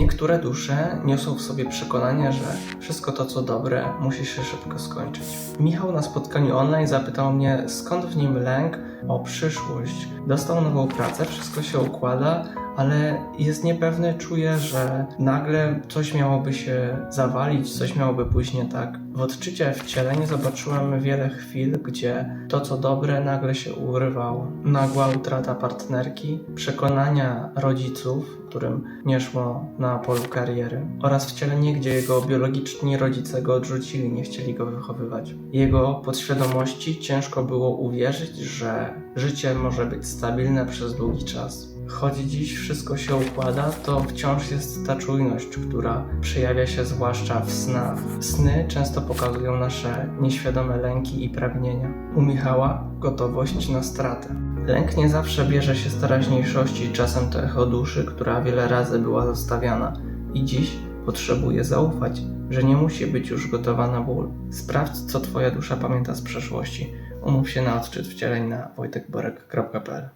Niektóre dusze niosą w sobie przekonanie, że wszystko to, co dobre, musi się szybko skończyć. Michał na spotkaniu online zapytał mnie, skąd w nim lęk o przyszłość. Dostał nową pracę, wszystko się układa, ale jest niepewny, czuje, że nagle coś miałoby się zawalić, coś miałoby pójść nie tak. W odczycie wcieleń zobaczyłem wiele chwil, gdzie to, co dobre, nagle się urywało. Nagła utrata partnerki, przekonania rodziców, którym nie szło na polu kariery, oraz wcielenie, gdzie jego biologiczni rodzice go odrzucili, nie chcieli go wychowywać. Jego podświadomości ciężko było uwierzyć, że życie może być stabilne przez długi czas. Choć dziś wszystko się układa, to wciąż jest ta czujność, która przejawia się zwłaszcza w snach. Sny często pokazują nasze nieświadome lęki i pragnienia. U Michała gotowość na stratę. Lęk nie zawsze bierze się z teraźniejszości, czasem to echo duszy, która wiele razy była zostawiana i dziś potrzebuje zaufać, że nie musi być już gotowa na ból. Sprawdź, co Twoja dusza pamięta z przeszłości. Umów się na odczyt wcieleń na wojtekborek.pl